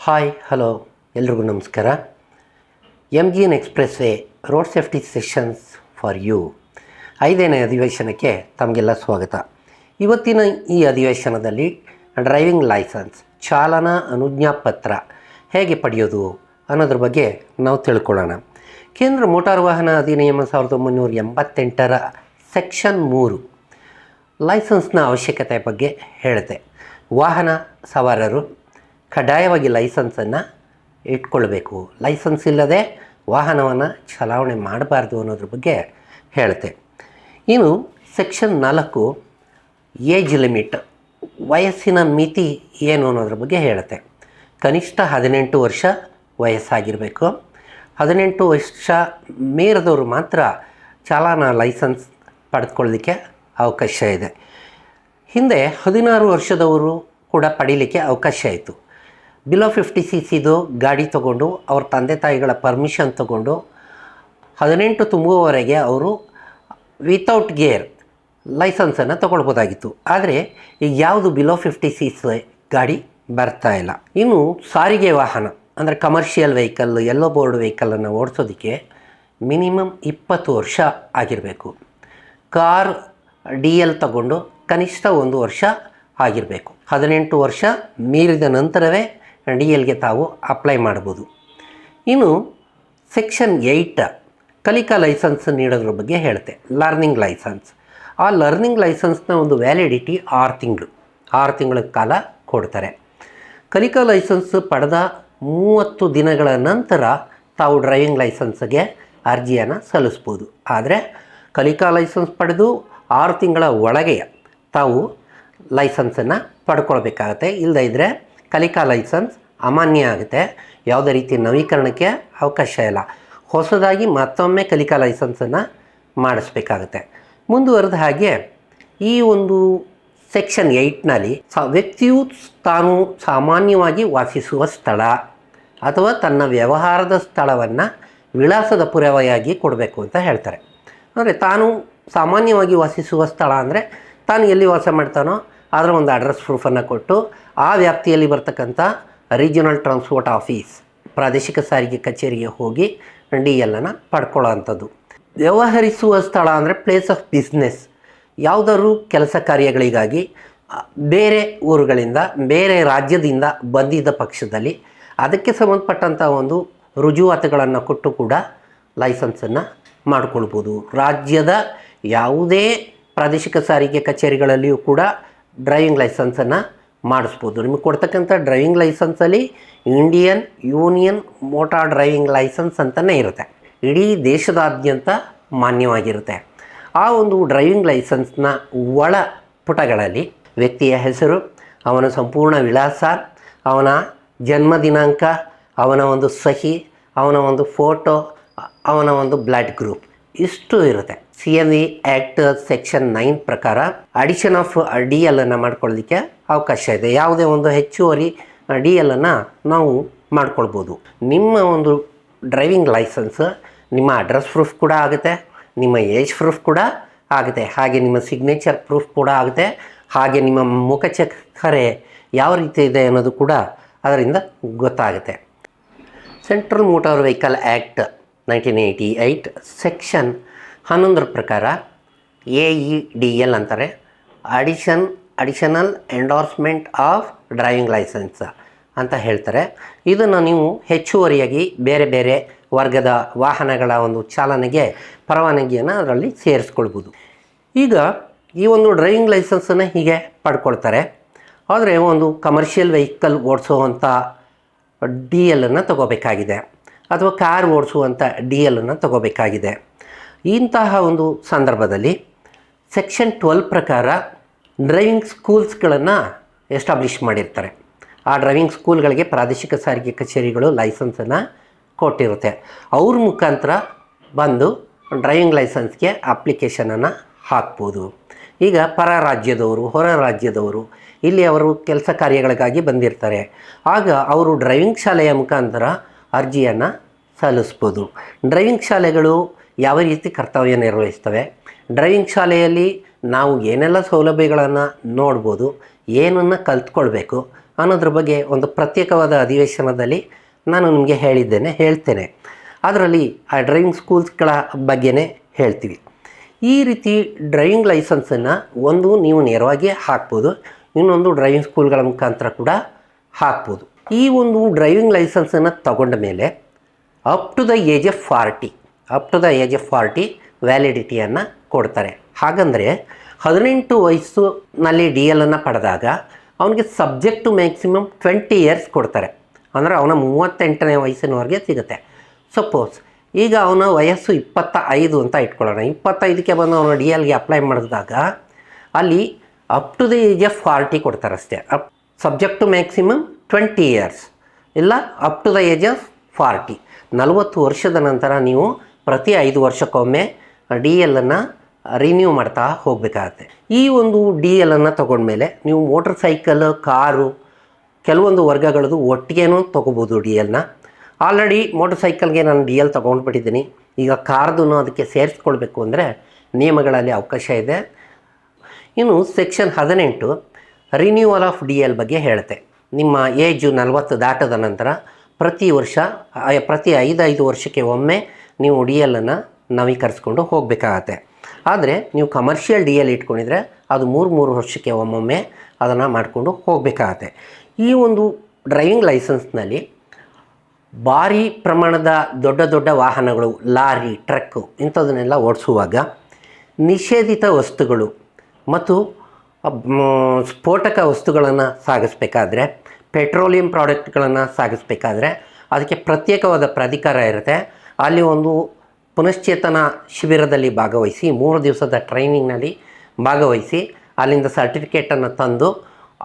Hi, hello, ಎಲ್ರಿಗೂ ನಮಸ್ಕಾರ. M G N expressway road safety sessions for you ಐದನೇ ಅಧಿವೇಶನಕ್ಕೆ ತಮಗೆಲ್ಲ ಸ್ವಾಗತ. ಇವತ್ತಿನ ಈ ಅಧಿವೇಶನದಲ್ಲಿ ಡ್ರೈವಿಂಗ್ ಲೈಸೆನ್ಸ್ ಚಾಲನಾ ಅನುಜ್ಞಾಪತ್ರ ಹೇಗೆ ಪಡೆಯೋದು ಅನ್ನೋದ್ರ ಬಗ್ಗೆ ನಾವು ತಿಳ್ಕೊಳ್ಳೋಣ. ಕೇಂದ್ರ ಮೋಟಾರು ವಾಹನ ಅಧಿನಿಯಮ ಸಾವಿರದ ಒಂಬೈನೂರ ಎಂಬತ್ತೆಂಟರ ಸೆಕ್ಷನ್ ಮೂರು ಲೈಸೆನ್ಸ್ನ ಅವಶ್ಯಕತೆ ಬಗ್ಗೆ ಹೇಳುತ್ತೆ. ವಾಹನ ಸವಾರರು ಕಡ್ಡಾಯವಾಗಿ ಲೈಸೆನ್ಸನ್ನು ಇಟ್ಕೊಳ್ಬೇಕು. ಲೈಸೆನ್ಸ್ ಇಲ್ಲದೆ ವಾಹನವನ್ನು ಚಲಾವಣೆ ಮಾಡಬಾರ್ದು ಅನ್ನೋದ್ರ ಬಗ್ಗೆ ಹೇಳುತ್ತೆ. ಇನ್ನು ಸೆಕ್ಷನ್ ನಾಲ್ಕು ಏಜ್ ಲಿಮಿಟ್, ವಯಸ್ಸಿನ ಮಿತಿ ಏನು ಅನ್ನೋದ್ರ ಬಗ್ಗೆ ಹೇಳುತ್ತೆ. ಕನಿಷ್ಠ ಹದಿನೆಂಟು ವರ್ಷ ವಯಸ್ಸಾಗಿರಬೇಕು. ಹದಿನೆಂಟು ವರ್ಷ ಮೀರಿದವರು ಮಾತ್ರ ಚಾಲನಾ ಲೈಸೆನ್ಸ್ ಪಡೆದುಕೊಳ್ಳಲಿಕ್ಕೆ ಅವಕಾಶ ಇದೆ. ಹಿಂದೆ ಹದಿನಾರು ವರ್ಷದವರು ಕೂಡ ಪಡೀಲಿಕ್ಕೆ ಅವಕಾಶ ಇತ್ತು. ಬಿಲೋ ಫಿಫ್ಟಿ ಸಿ ಸಿದು ಗಾಡಿ ತಗೊಂಡು ಅವ್ರ ತಂದೆ ತಾಯಿಗಳ ಪರ್ಮಿಷನ್ ತಗೊಂಡು ಹದಿನೆಂಟು ತುಂಬುವವರೆಗೆ ಅವರು ವಿತೌಟ್ ಗೇರ್ ಲೈಸೆನ್ಸನ್ನು ತಗೊಳ್ಬೋದಾಗಿತ್ತು. ಆದರೆ ಈಗ ಯಾವುದು ಬಿಲೋ ಫಿಫ್ಟಿ ಸಿ ಸಿ ಗಾಡಿ ಬರ್ತಾ ಇಲ್ಲ. ಇನ್ನು ಸಾರಿಗೆ ವಾಹನ, ಅಂದರೆ ಕಮರ್ಷಿಯಲ್ ವೆಹಿಕಲ್ ಎಲ್ಲೋ ಬೋರ್ಡ್ ವೆಹಿಕಲನ್ನು ಓಡಿಸೋದಕ್ಕೆ ಮಿನಿಮಮ್ ಇಪ್ಪತ್ತು ವರ್ಷ ಆಗಿರಬೇಕು. ಕಾರ್ ಡಿ ಎಲ್ ತಗೊಂಡು ಕನಿಷ್ಠ ಒಂದು ವರ್ಷ ಆಗಿರಬೇಕು. ಹದಿನೆಂಟು ವರ್ಷ ಮೀರಿದ ನಂತರವೇ ಡಿ ಎಲ್ಗೆ ತಾವು ಅಪ್ಲೈ ಮಾಡ್ಬೋದು. ಇನ್ನು ಸೆಕ್ಷನ್ ಏಯ್ಟ್ ಕಲಿಕಾ ಲೈಸೆನ್ಸ್ ನೀಡೋದ್ರ ಬಗ್ಗೆ ಹೇಳ್ತೆ. Learning licence. ಆ ಲರ್ನಿಂಗ್ ಲೈಸೆನ್ಸ್ನ ಒಂದು ವ್ಯಾಲಿಡಿಟಿ ಆರು ತಿಂಗಳು. ಆರು ತಿಂಗಳ ಕಾಲ ಕೊಡ್ತಾರೆ. ಕಲಿಕಾ ಲೈಸೆನ್ಸ್ ಪಡೆದ ಮೂವತ್ತು ದಿನಗಳ ನಂತರ ತಾವು ಡ್ರೈವಿಂಗ್ ಲೈಸೆನ್ಸ್ಗೆ ಅರ್ಜಿಯನ್ನು ಸಲ್ಲಿಸ್ಬೋದು. ಆದರೆ ಕಲಿಕಾ ಲೈಸೆನ್ಸ್ ಪಡೆದು ಆರು ತಿಂಗಳ ಒಳಗೆ ತಾವು ಲೈಸೆನ್ಸನ್ನು ಪಡ್ಕೊಳ್ಬೇಕಾಗತ್ತೆ. ಇಲ್ಲದೇ ಇದ್ದರೆ ಕಲಿಕಾ ಲೈಸೆನ್ಸ್ ಅಮಾನ್ಯ ಆಗುತ್ತೆ. ಯಾವುದೇ ರೀತಿ ನವೀಕರಣಕ್ಕೆ ಅವಕಾಶ ಇಲ್ಲ. ಹೊಸದಾಗಿ ಮತ್ತೊಮ್ಮೆ ಕಲಿಕಾ ಲೈಸೆನ್ಸನ್ನು ಮಾಡಿಸ್ಬೇಕಾಗತ್ತೆ. ಮುಂದುವರೆದ ಹಾಗೆ ಈ ಒಂದು ಸೆಕ್ಷನ್ ಏಯ್ಟ್ನಲ್ಲಿ ಸ, ವ್ಯಕ್ತಿಯು ತಾನು ಸಾಮಾನ್ಯವಾಗಿ ವಾಸಿಸುವ ಸ್ಥಳ ಅಥವಾ ತನ್ನ ವ್ಯವಹಾರದ ಸ್ಥಳವನ್ನು ವಿಳಾಸದ ಪುರಾವೆಯಾಗಿ ಕೊಡಬೇಕು ಅಂತ ಹೇಳ್ತಾರೆ. ಅಂದರೆ ತಾನು ಸಾಮಾನ್ಯವಾಗಿ ವಾಸಿಸುವ ಸ್ಥಳ ಅಂದರೆ ತಾನು ಎಲ್ಲಿ ವಾಸ ಮಾಡ್ತಾನೋ ಅದರ ಒಂದು ಅಡ್ರೆಸ್ ಪ್ರೂಫನ್ನು ಕೊಟ್ಟು ಆ ವ್ಯಾಪ್ತಿಯಲ್ಲಿ ಬರ್ತಕ್ಕಂಥ ರೀಜನಲ್ ಟ್ರಾನ್ಸ್ಪೋರ್ಟ್ ಆಫೀಸ್ ಪ್ರಾದೇಶಿಕ ಸಾರಿಗೆ ಕಚೇರಿಗೆ ಹೋಗಿ ಡಿ ಎಲ್ಲನ್ನು ಪಡ್ಕೊಳ್ಳೋ ಅಂಥದ್ದು ವ್ಯವಹರಿಸುವ ಸ್ಥಳ ಅಂದರೆ ಪ್ಲೇಸ್ ಆಫ್ ಬಿಸ್ನೆಸ್ ಯಾವುದಾದ್ರೂ ಕೆಲಸ ಕಾರ್ಯಗಳಿಗಾಗಿ ಬೇರೆ ಊರುಗಳಿಂದ, ಬೇರೆ ರಾಜ್ಯದಿಂದ ಬಂದಿದ್ದ ಪಕ್ಷದಲ್ಲಿ ಅದಕ್ಕೆ ಸಂಬಂಧಪಟ್ಟಂಥ ಒಂದು ರುಜುವಾತುಗಳನ್ನು ಕೊಟ್ಟು ಕೂಡ ಲೈಸೆನ್ಸನ್ನು ಮಾಡಿಕೊಳ್ಬೋದು. ರಾಜ್ಯದ ಯಾವುದೇ ಪ್ರಾದೇಶಿಕ ಸಾರಿಗೆ ಕಚೇರಿಗಳಲ್ಲಿಯೂ ಕೂಡ ಡ್ರೈವಿಂಗ್ ಲೈಸೆನ್ಸನ್ನು ಮಾಡಿಸ್ಬೋದು. ನಿಮಗೆ ಕೊಡ್ತಕ್ಕಂಥ driving ಲೈಸೆನ್ಸಲ್ಲಿ Indian union motor driving licence ಅಂತಲೇ ಇರುತ್ತೆ. ಇಡೀ ದೇಶದಾದ್ಯಂತ ಮಾನ್ಯವಾಗಿರುತ್ತೆ. ಆ ಒಂದು ಡ್ರೈವಿಂಗ್ ಲೈಸೆನ್ಸ್ನ ಒಳ ಪುಟಗಳಲ್ಲಿ ವ್ಯಕ್ತಿಯ ಹೆಸರು, ಅವನ ಸಂಪೂರ್ಣ ವಿಳಾಸ, ಅವನ ಜನ್ಮ ದಿನಾಂಕ, ಅವನ ಒಂದು ಸಹಿ, ಅವನ ಒಂದು ಫೋಟೋ, ಅವನ ಒಂದು ಬ್ಲಡ್ ಗ್ರೂಪ್ ಇಷ್ಟು ಇರುತ್ತೆ. C N E act section nine ಪ್ರಕಾರ ಅಡಿಷನ್ ಆಫ್ ಡಿ ಎಲ್ ಅನ್ನು ಅವಕಾಶ ಇದೆ. ಯಾವುದೇ ಒಂದು ಹೆಚ್ಚುವರಿ ಡಿ ಎಲ್ ಅನ್ನು ನಾವು ಮಾಡ್ಕೊಳ್ಬೋದು. ನಿಮ್ಮ ಒಂದು ಡ್ರೈವಿಂಗ್ ಲೈಸೆನ್ಸ್ ನಿಮ್ಮ ಅಡ್ರೆಸ್ ಪ್ರೂಫ್ ಕೂಡ ಆಗುತ್ತೆ, ನಿಮ್ಮ ಏಜ್ ಪ್ರೂಫ್ ಕೂಡ ಆಗುತ್ತೆ, ಹಾಗೆ ನಿಮ್ಮ ಸಿಗ್ನೇಚರ್ ಪ್ರೂಫ್ ಕೂಡ ಆಗುತ್ತೆ, ಹಾಗೆ ನಿಮ್ಮ ಮುಖಚಕ್ಕರೆ ಯಾವ ರೀತಿ ಇದೆ ಅನ್ನೋದು ಕೂಡ ಅದರಿಂದ ಗೊತ್ತಾಗುತ್ತೆ. Central motor vehicle act nineteen eighty eight section ಹನ್ನೊಂದರ ಪ್ರಕಾರ ಎ ಇ ಡಿ ಎಲ್ ಅಂತಾರೆ. Addition additional endorsement of driving licence ಅಂತ ಹೇಳ್ತಾರೆ. ಇದನ್ನು ನೀವು ಹೆಚ್ಚುವರಿಯಾಗಿ ಬೇರೆ ಬೇರೆ ವರ್ಗದ ವಾಹನಗಳ ಒಂದು ಚಾಲನೆಗೆ, ಪರವಾನಗಿಯನ್ನು ಅದರಲ್ಲಿ ಸೇರಿಸ್ಕೊಳ್ಬೋದು. ಈಗ ಈ ಒಂದು ಡ್ರೈವಿಂಗ್ ಲೈಸೆನ್ಸನ್ನು ಹೀಗೆ ಪಡ್ಕೊಳ್ತಾರೆ. ಆದರೆ ಒಂದು ಕಮರ್ಷಿಯಲ್ ವೆಹಿಕಲ್ ಓಡಿಸುವಂಥ ಡಿ ಎಲ್ಲನ್ನು ತಗೋಬೇಕಾಗಿದೆ. ಅಥವಾ ಕಾರ್ ಓಡಿಸುವಂಥ ಡಿ ಎಲ್ಲನ್ನು ತಗೋಬೇಕಾಗಿದೆ. ಇಂತಹ ಒಂದು ಸಂದರ್ಭದಲ್ಲಿ ಸೆಕ್ಷನ್ ಟ್ವೆಲ್ ಪ್ರಕಾರ ಡ್ರೈವಿಂಗ್ ಸ್ಕೂಲ್ಸ್ಗಳನ್ನು ಎಸ್ಟಾಬ್ಲಿಷ್ ಮಾಡಿರ್ತಾರೆ. ಆ ಡ್ರೈವಿಂಗ್ ಸ್ಕೂಲ್ಗಳಿಗೆ ಪ್ರಾದೇಶಿಕ ಸಾರಿಗೆ ಕಚೇರಿಗಳು ಲೈಸೆನ್ಸನ್ನು ಕೊಟ್ಟಿರುತ್ತೆ. ಅವ್ರ ಮುಖಾಂತರ ಬಂದು ಡ್ರೈವಿಂಗ್ ಲೈಸೆನ್ಸ್ಗೆ ಅಪ್ಲಿಕೇಶನನ್ನು ಹಾಕ್ಬೋದು. ಈಗ ಪರ ರಾಜ್ಯದವರು ಹೊರ ರಾಜ್ಯದವರು ಇಲ್ಲಿ ಅವರು ಕೆಲಸ ಕಾರ್ಯಗಳಿಗಾಗಿ ಬಂದಿರ್ತಾರೆ. ಆಗ ಅವರು ಡ್ರೈವಿಂಗ್ ಶಾಲೆಯ ಮುಖಾಂತರ ಅರ್ಜಿಯನ್ನು ಸಲ್ಲಿಸ್ಬೋದು. ಡ್ರೈವಿಂಗ್ ಶಾಲೆಗಳು ಯಾವ ರೀತಿ ಕರ್ತವ್ಯ ನಿರ್ವಹಿಸ್ತವೆ? ಡ್ರೈವಿಂಗ್ ಶಾಲೆಯಲ್ಲಿ ನಾವು ಏನೆಲ್ಲ ಸೌಲಭ್ಯಗಳನ್ನು ನೋಡ್ಬೋದು, ಏನನ್ನು ಕಲ್ತ್ಕೊಳ್ಬೇಕು ಅನ್ನೋದ್ರ ಬಗ್ಗೆ ಒಂದು ಪ್ರತ್ಯೇಕವಾದ ಅಧಿವೇಶನದಲ್ಲಿ ನಾನು ನಿಮಗೆ ಹೇಳಿದ್ದೇನೆ, ಹೇಳ್ತೇನೆ. ಅದರಲ್ಲಿ ಆ ಡ್ರೈವಿಂಗ್ ಸ್ಕೂಲ್ಸ್ಗಳ ಬಗ್ಗೆನೇ ಹೇಳ್ತೀವಿ. ಈ ರೀತಿ ಡ್ರೈವಿಂಗ್ ಲೈಸೆನ್ಸನ್ನು ಒಂದು ನೀವು ನೇರವಾಗಿ ಹಾಕ್ಬೋದು, ಇನ್ನೊಂದು ಡ್ರೈವಿಂಗ್ ಸ್ಕೂಲ್ಗಳ ಮುಖಾಂತರ ಕೂಡ ಹಾಕ್ಬೋದು. ಈ ಒಂದು ಡ್ರೈವಿಂಗ್ ಲೈಸೆನ್ಸನ್ನು ತಗೊಂಡ ಮೇಲೆ up to the age of forty up to the age of forty ವ್ಯಾಲಿಡಿಟಿಯನ್ನು ಕೊಡ್ತಾರೆ. ಹಾಗಂದರೆ ಹದಿನೆಂಟು ವಯಸ್ಸಿನಲ್ಲಿ ಡಿ ಎಲನ್ನು ಪಡೆದಾಗ ಅವನಿಗೆ ಸಬ್ಜೆಕ್ಟು ಮ್ಯಾಕ್ಸಿಮಮ್ ಟ್ವೆಂಟಿ ಇಯರ್ಸ್ ಕೊಡ್ತಾರೆ. ಅಂದರೆ ಅವನ ಮೂವತ್ತೆಂಟನೇ ವಯಸ್ಸಿನವರೆಗೆ ಸಿಗುತ್ತೆ. ಸಪೋಸ್ ಈಗ ಅವನ ವಯಸ್ಸು ಇಪ್ಪತ್ತ ಐದು ಅಂತ ಇಟ್ಕೊಳ್ಳೋಣ. ಇಪ್ಪತ್ತೈದಕ್ಕೆ ಬಂದು ಅವನು ಡಿ ಎಲ್ಗೆ ಅಪ್ಲೈ ಮಾಡಿದಾಗ ಅಲ್ಲಿ up to the age of forty ಕೊಡ್ತಾರೆ ಅಷ್ಟೇ. Up subject maximum twenty years ಇಲ್ಲ up to the age of forty ನಲವತ್ತು ವರ್ಷದ ನಂತರ ನೀವು ಪ್ರತಿ ಐದು ವರ್ಷಕ್ಕೊಮ್ಮೆ ಡಿ ಎಲ್ಲನ್ನು ರಿನ್ಯೂ ಮಾಡ್ತಾ ಹೋಗಬೇಕಾಗತ್ತೆ. ಈ ಒಂದು ಡಿ ಎಲ್ಲನ್ನು ತೊಗೊಂಡ್ಮೇಲೆ ನೀವು ಮೋಟ್ರ್ ಸೈಕಲ್ ಕಾರು ಕೆಲವೊಂದು ವರ್ಗಗಳದ್ದು ಒಟ್ಟಿಗೆನೂ ತೊಗೋಬೋದು ಡಿ ಎಲ್ನ ಆಲ್ರೆಡಿ ಮೋಟ್ರ್ ಸೈಕಲ್ಗೆ ನಾನು ಡಿ ಎಲ್ ತೊಗೊಂಡ್ಬಿಟ್ಟಿದ್ದೀನಿ. ಈಗ ಕಾರ್ದು ಅದಕ್ಕೆ ಸೇರಿಸ್ಕೊಳ್ಬೇಕು ಅಂದರೆ ನಿಯಮಗಳಲ್ಲಿ ಅವಕಾಶ ಇದೆ. ಇನ್ನು ಸೆಕ್ಷನ್ ಹದಿನೆಂಟು ರಿನ್ಯೂವಲ್ ಆಫ್ ಡಿ ಎಲ್ ಬಗ್ಗೆ ಹೇಳುತ್ತೆ. ನಿಮ್ಮ ಏಜು ನಲವತ್ತು ದಾಟದ ನಂತರ ಪ್ರತಿ ವರ್ಷ, ಪ್ರತಿ ಐದೈದು ವರ್ಷಕ್ಕೆ ಒಮ್ಮೆ ನೀವು ಡಿ ಎಲ್ಲನ್ನು ನವೀಕರಿಸ್ಕೊಂಡು ಹೋಗಬೇಕಾಗತ್ತೆ. ಆದರೆ ನೀವು ಕಮರ್ಷಿಯಲ್ ಡಿ ಎಲ್ ಇಟ್ಕೊಂಡಿದ್ರೆ ಅದು ಮೂರು ಮೂರು ವರ್ಷಕ್ಕೆ ಒಮ್ಮೊಮ್ಮೆ ಅದನ್ನು ಮಾಡಿಕೊಂಡು ಹೋಗಬೇಕಾಗತ್ತೆ. ಈ ಒಂದು ಡ್ರೈವಿಂಗ್ ಲೈಸೆನ್ಸ್ನಲ್ಲಿ ಭಾರಿ ಪ್ರಮಾಣದ ದೊಡ್ಡ ದೊಡ್ಡ ವಾಹನಗಳು, ಲಾರಿ ಟ್ರಕ್ಕು ಇಂಥದನ್ನೆಲ್ಲ ಓಡಿಸುವಾಗ ನಿಷೇಧಿತ ವಸ್ತುಗಳು ಮತ್ತು ಸ್ಫೋಟಕ ವಸ್ತುಗಳನ್ನು ಸಾಗಿಸ್ಬೇಕಾದ್ರೆ, ಪೆಟ್ರೋಲಿಯಂ ಪ್ರಾಡಕ್ಟ್ಗಳನ್ನು ಸಾಗಿಸ್ಬೇಕಾದ್ರೆ ಅದಕ್ಕೆ ಪ್ರತ್ಯೇಕವಾದ ಪ್ರಾಧಿಕಾರ ಇರುತ್ತೆ. ಅಲ್ಲಿ ಒಂದು ಪುನಶ್ಚೇತನ ಶಿಬಿರದಲ್ಲಿ ಭಾಗವಹಿಸಿ, ಮೂರು ದಿವಸದ ಟ್ರೈನಿಂಗ್ನಲ್ಲಿ ಭಾಗವಹಿಸಿ ಅಲ್ಲಿಂದ ಸರ್ಟಿಫಿಕೇಟನ್ನು ತಂದು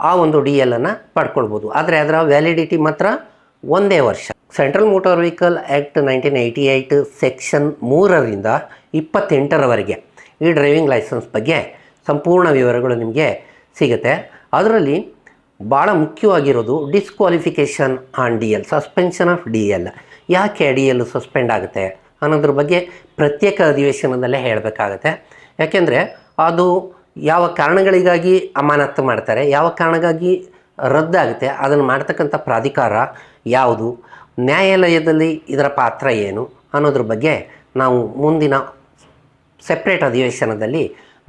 ಆ ಒಂದು ಡಿ ಎಲ್ಲನ್ನು ಪಡ್ಕೊಳ್ಬೋದು. ಆದರೆ ಅದರ ವ್ಯಾಲಿಡಿಟಿ ಮಾತ್ರ ಒಂದೇ ವರ್ಷ. Central motor vehicle act nineteen eighty eight section ಮೂರರಿಂದ ಇಪ್ಪತ್ತೆಂಟರವರೆಗೆ ಈ ಡ್ರೈವಿಂಗ್ ಲೈಸೆನ್ಸ್ ಬಗ್ಗೆ ಸಂಪೂರ್ಣ ವಿವರಗಳು ನಿಮಗೆ ಸಿಗುತ್ತೆ. ಅದರಲ್ಲಿ ಭಾಳ ಮುಖ್ಯವಾಗಿರೋದು disqualification on D L, suspension of D L. ಯಾಕೆ ಅಡಿಯಲ್ಲಿ ಸಸ್ಪೆಂಡ್ ಆಗುತ್ತೆ ಅನ್ನೋದ್ರ ಬಗ್ಗೆ ಪ್ರತ್ಯೇಕ ಅಧಿವೇಶನದಲ್ಲೇ ಹೇಳಬೇಕಾಗತ್ತೆ. ಯಾಕೆಂದರೆ ಅದು ಯಾವ ಕಾರಣಗಳಿಗಾಗಿ ಅಮಾನತ್ತು ಮಾಡ್ತಾರೆ, ಯಾವ ಕಾರಣಕ್ಕಾಗಿ ರದ್ದಾಗುತ್ತೆ ಅದನ್ನು ಮಾಡ್ತಕ್ಕಂಥ ಪ್ರಾಧಿಕಾರ ಯಾವುದು, ನ್ಯಾಯಾಲಯದಲ್ಲಿ ಇದರ ಪಾತ್ರ ಏನು ಅನ್ನೋದ್ರ ಬಗ್ಗೆ ನಾವು ಮುಂದಿನ ಸೆಪ್ರೇಟ್ ಅಧಿವೇಶನದಲ್ಲಿ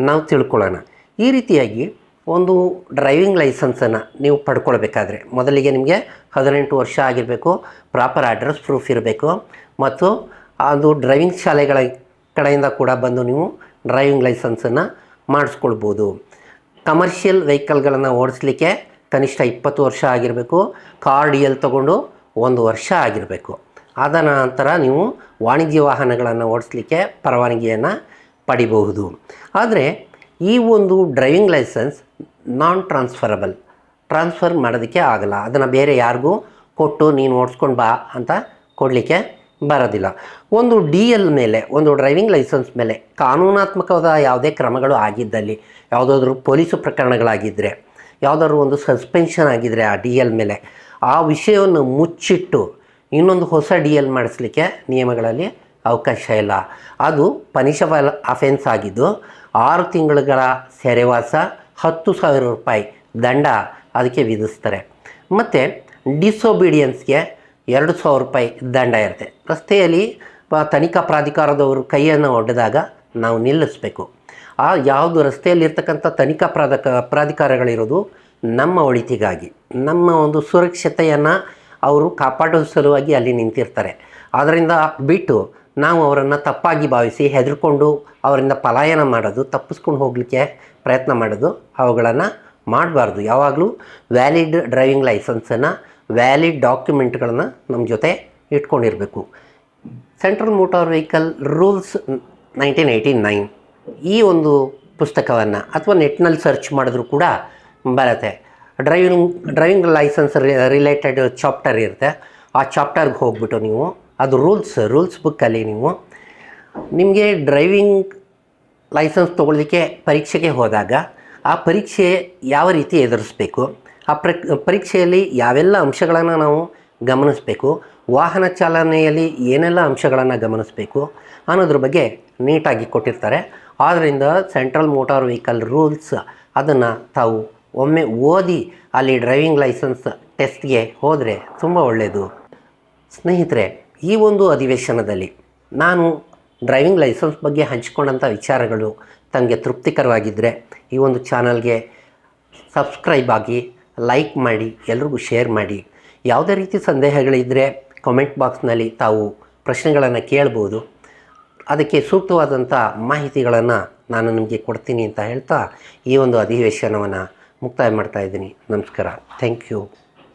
ನಾವು ತಿಳ್ಕೊಳ್ಳೋಣ. ಈ ರೀತಿಯಾಗಿ ಒಂದು ಡ್ರೈವಿಂಗ್ ಲೈಸೆನ್ಸನ್ನು ನೀವು ಪಡ್ಕೊಳ್ಬೇಕಾದ್ರೆ ಮೊದಲಿಗೆ ನಿಮಗೆ ಹದಿನೆಂಟು ವರ್ಷ ಆಗಿರಬೇಕು ಪ್ರಾಪರ್ ಅಡ್ರೆಸ್ ಪ್ರೂಫ್ ಇರಬೇಕು. ಮತ್ತು ಅದು ಡ್ರೈವಿಂಗ್ ಶಾಲೆಗಳ ಕಡೆಯಿಂದ ಕೂಡ ಬಂದು ನೀವು ಡ್ರೈವಿಂಗ್ ಲೈಸೆನ್ಸನ್ನು ಮಾಡಿಸ್ಕೊಳ್ಬೋದು. ಕಮರ್ಷಿಯಲ್ ವೆಹಿಕಲ್ಗಳನ್ನು ಓಡಿಸ್ಲಿಕ್ಕೆ ಕನಿಷ್ಠ ಇಪ್ಪತ್ತು ವರ್ಷ ಆಗಿರಬೇಕು ಕಾರ್ ಡಿ ಎಲ್ ತೊಗೊಂಡು ಒಂದು ವರ್ಷ ಆಗಿರಬೇಕು. ಅದ ನಂತರ ನೀವು ವಾಣಿಜ್ಯ ವಾಹನಗಳನ್ನು ಓಡಿಸ್ಲಿಕ್ಕೆ ಪರವಾನಗಿಯನ್ನು ಪಡಿಬಹುದು. ಆದರೆ ಈ ಒಂದು driving licence non transferable transfer ಮಾಡೋದಕ್ಕೆ ಆಗಲ್ಲ. ಅದನ್ನು ಬೇರೆ ಯಾರಿಗೂ ಕೊಟ್ಟು ನೀನು ಓಡಿಸ್ಕೊಂಡು ಬಾ ಅಂತ ಕೊಡಲಿಕ್ಕೆ ಬರೋದಿಲ್ಲ. ಒಂದು ಡಿ ಎಲ್ ಮೇಲೆ, ಒಂದು ಡ್ರೈವಿಂಗ್ ಲೈಸೆನ್ಸ್ ಮೇಲೆ ಕಾನೂನಾತ್ಮಕವಾದ ಯಾವುದೇ ಕ್ರಮಗಳು ಆಗಿದ್ದಲ್ಲಿ, ಯಾವುದಾದ್ರೂ ಪೊಲೀಸು ಪ್ರಕರಣಗಳಾಗಿದ್ದರೆ ಯಾವುದಾದ್ರೂ ಒಂದು ಸಸ್ಪೆನ್ಷನ್ ಆಗಿದ್ದರೆ ಆ ಡಿ ಎಲ್ ಮೇಲೆ, ಆ ವಿಷಯವನ್ನು ಮುಚ್ಚಿಟ್ಟು ಇನ್ನೊಂದು ಹೊಸ ಡಿ ಎಲ್ ಮಾಡಿಸ್ಲಿಕ್ಕೆ ನಿಯಮಗಳಲ್ಲಿ ಅವಕಾಶ ಇಲ್ಲ. ಅದು ಪನಿಷಬಲ್ ಅಫೆನ್ಸ್ ಆಗಿದ್ದು, ಆರು ತಿಂಗಳುಗಳ ಸೆರೆವಾಸ ಹತ್ತು ಸಾವಿರ ರೂಪಾಯಿ ದಂಡ ಅದಕ್ಕೆ ವಿಧಿಸ್ತಾರೆ. ಮತ್ತು ಡಿಸೊಬೀಡಿಯನ್ಸ್ಗೆ ಎರಡು ಸಾವಿರ ರೂಪಾಯಿ ದಂಡ ಇರುತ್ತೆ. ರಸ್ತೆಯಲ್ಲಿ ತನಿಖಾ ಪ್ರಾಧಿಕಾರದವರು ಕೈಯನ್ನು ಒಡೆದಾಗ ನಾವು ನಿಲ್ಲಿಸಬೇಕು. ಆ, ಯಾವುದು ರಸ್ತೆಯಲ್ಲಿರ್ತಕ್ಕಂಥ ತನಿಖಾ ಪ್ರಾಧಕ, ಪ್ರಾಧಿಕಾರಗಳಿರೋದು ನಮ್ಮ ಒಳಿತಿಗಾಗಿ. ನಮ್ಮ ಒಂದು ಸುರಕ್ಷತೆಯನ್ನು ಅವರು ಕಾಪಾಡೋ ಸಲುವಾಗಿ ಅಲ್ಲಿ ನಿಂತಿರ್ತಾರೆ. ಆದ್ದರಿಂದ ಬಿಟ್ಟು ನಾವು ಅವರನ್ನು ತಪ್ಪಾಗಿ ಭಾವಿಸಿ ಹೆದರ್ಕೊಂಡು ಅವರಿಂದ ಪಲಾಯನ ಮಾಡೋದು, ತಪ್ಪಿಸ್ಕೊಂಡು ಹೋಗಲಿಕ್ಕೆ ಪ್ರಯತ್ನ ಮಾಡೋದು, ಅವುಗಳನ್ನು ಮಾಡಬಾರ್ದು. ಯಾವಾಗಲೂ ವ್ಯಾಲಿಡ್ ಡ್ರೈವಿಂಗ್ ಲೈಸೆನ್ಸನ್ನು ವ್ಯಾಲಿಡ್ ಡಾಕ್ಯುಮೆಂಟ್ಗಳನ್ನು ನಮ್ಮ ಜೊತೆ ಇಟ್ಕೊಂಡಿರಬೇಕು. Central motor vehicle rules nineteen eighty nine ಈ ಒಂದು ಪುಸ್ತಕವನ್ನು ಅಥವಾ ನೆಟ್ನಲ್ಲಿ ಸರ್ಚ್ ಮಾಡಿದ್ರೂ ಕೂಡ ಬರುತ್ತೆ. Driving driving licence related chapter ಇರುತ್ತೆ. ಆ ಚಾಪ್ಟರ್ಗೆ ಹೋಗ್ಬಿಟ್ಟು ನೀವು ಅದು ರೂಲ್ಸ್ ರೂಲ್ಸ್ ಬುಕ್ಕಲ್ಲಿ ನೀವು ನಿಮಗೆ ಡ್ರೈವಿಂಗ್ ಲೈಸೆನ್ಸ್ ತೊಗೊಳ್ಲಿಕ್ಕೆ ಪರೀಕ್ಷೆಗೆ ಹೋದಾಗ ಆ ಪರೀಕ್ಷೆ ಯಾವ ರೀತಿ ಎದುರಿಸ್ಬೇಕು? ಆ ಪ್ರ ಪರೀಕ್ಷೆಯಲ್ಲಿ ಯಾವೆಲ್ಲ ಅಂಶಗಳನ್ನು ನಾವು ಗಮನಿಸಬೇಕು? ವಾಹನ ಚಾಲನೆಯಲ್ಲಿ ಏನೆಲ್ಲ ಅಂಶಗಳನ್ನು ಗಮನಿಸಬೇಕು? ಅನ್ನೋದ್ರ ಬಗ್ಗೆ ನೀಟಾಗಿ ಕೊಟ್ಟಿರ್ತಾರೆ. ಆದ್ದರಿಂದ ಸೆಂಟ್ರಲ್ ಮೋಟಾರ್ ವೆಹಿಕಲ್ ರೂಲ್ಸ್ ಅದನ್ನು ತಾವು ಒಮ್ಮೆ ಓದಿ ಅಲ್ಲಿ ಡ್ರೈವಿಂಗ್ ಲೈಸೆನ್ಸ್ ಟೆಸ್ಟ್ಗೆ ಹೋದರೆ ತುಂಬ ಒಳ್ಳೆಯದು ಸ್ನೇಹಿತರೆ, ಈ ಒಂದು ಅಧಿವೇಶನದಲ್ಲಿ ನಾನು ಡ್ರೈವಿಂಗ್ ಲೈಸೆನ್ಸ್ ಬಗ್ಗೆ ಹಂಚಿಕೊಂಡಂಥ ವಿಚಾರಗಳು ತಮಗೆ ತೃಪ್ತಿಕರವಾಗಿದ್ದರೆ ಈ ಒಂದು ಚಾನಲ್ಗೆ ಸಬ್ಸ್ಕ್ರೈಬ್ ಆಗಿ, ಲೈಕ್ ಮಾಡಿ, ಎಲ್ರಿಗೂ ಶೇರ್ ಮಾಡಿ. ಯಾವುದೇ ರೀತಿ ಸಂದೇಹಗಳಿದ್ದರೆ ಕಮೆಂಟ್ ಬಾಕ್ಸ್ನಲ್ಲಿ ತಾವು ಪ್ರಶ್ನೆಗಳನ್ನು ಕೇಳ್ಬೋದು. ಅದಕ್ಕೆ ಸೂಕ್ತವಾದಂಥ ಮಾಹಿತಿಗಳನ್ನು ನಾನು ನಿಮಗೆ ಕೊಡ್ತೀನಿ ಅಂತ ಹೇಳ್ತಾ ಈ ಒಂದು ಅಧಿವೇಶನವನ್ನು ಮುಕ್ತಾಯ ಮಾಡ್ತಾ ಇದ್ದೀನಿ. ನಮಸ್ಕಾರ. Thank you.